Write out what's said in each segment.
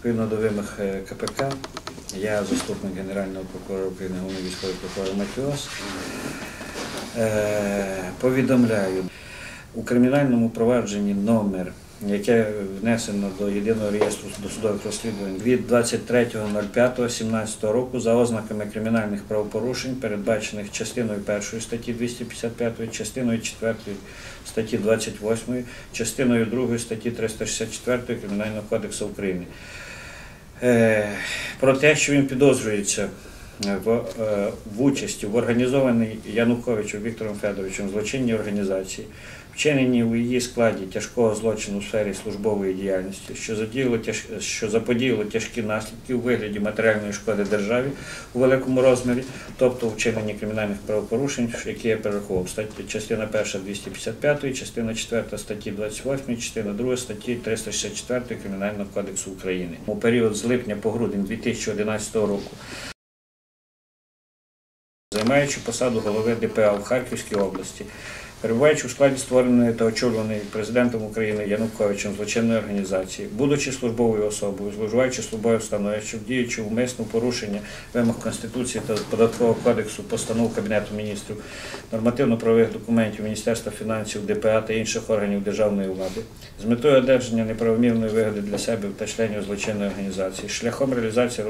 Відповідно до вимог е, КПК, я заступник Генерального прокурора України, головний військовий прокурор Матіос. Е, Повідомляю у кримінальному провадженні номер, яке внесено до єдиного реєстру досудових розслідувань від 23.05.17 року за ознаками кримінальних правопорушень, передбачених частиною 1 статті 255, частиною 4 статті 28, частиною 2 статті 364 Кримінального кодексу України. Е, Про те, що він підозрюється в, е, в участі в організованій Януковичем Віктором Федоровичем злочинній організації, вчиненні у її складі тяжкого злочину у сфері службової діяльності, що задіяло тяж... що заподіяло тяжкі наслідки у вигляді матеріальної шкоди державі у великому розмірі, тобто у вчиненні кримінальних правопорушень, які я перерахував. Статті частина 1 255, частина 4 статті 28, частина 2 статті 364 Кримінального кодексу України. У період з липня по грудень 2011 року займаючи посаду голови ДПА в Харківській області, перебуваючи у складі створеної та очолюваної президентом України Януковичем злочинної організації, будучи службовою особою, зловживаючи службою становищем, діючи умисно порушення вимог Конституції та Податкового кодексу, постанов Кабінету міністрів, нормативно-правових документів Міністерства фінансів, ДПА та інших органів державної влади, з метою одержання неправомірної вигоди для себе та членів злочинної організації, шляхом реалізації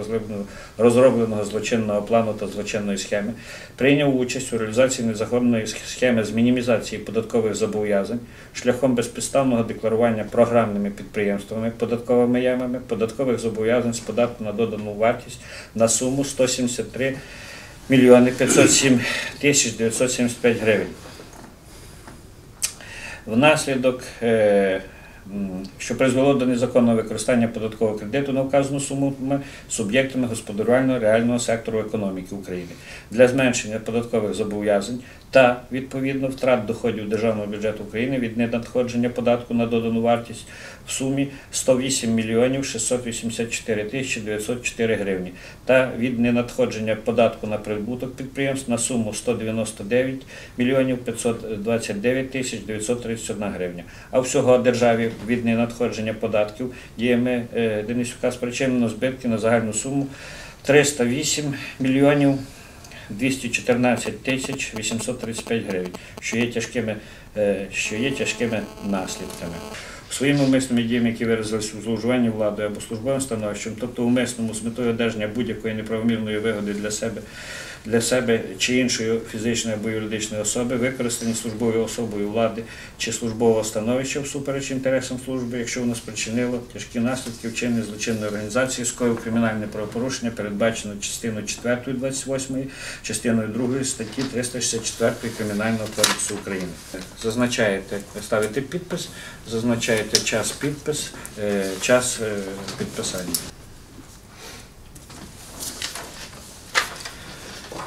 розробленого злочинного плану та злочинної схеми, прийняв участь у реалізації незаконної схеми з мінімізації податкових зобов'язань шляхом безпідставного декларування програмними підприємствами, податковими ямами, податкових зобов'язань з податку на додану вартість на суму 173 мільйони 507 тисяч 975 гривень. Внаслідок, е, що призвело до незаконного використання податкового кредиту на вказану суму суб'єктами господарювального реального сектору економіки України для зменшення податкових зобов'язань та відповідно втрат доходів державного бюджету України від ненадходження податку на додану вартість в сумі 108 мільйонів 684 тисячі 904 гривні та від ненадходження податку на прибуток підприємств на суму 199 мільйонів 529 тисяч 931 гривня. А всього державі від ненадходження податків діями е, Денисюка спричинено збитки на загальну суму 308 мільйонів 214 тисяч 835 гривень, що є тяжкими, е, що є тяжкими наслідками. Своїми умисними діями, які виразилися у зловживанні владою або службовим становищем, тобто умисному з метою одержання будь-якої неправомірної вигоди для себе, для себе чи іншої фізичної або юридичної особи, використані службовою особою влади чи службового становища всупереч інтересам служби, якщо воно спричинило тяжкі наслідки вчинення злочинної організації, скоїв кримінальне правопорушення, передбачено частиною 4 28, частиною 2 статті 364 Кримінального кодексу України. Зазначаєте, ставите підпис, зазначаєте час підпис, е, час е, підписання.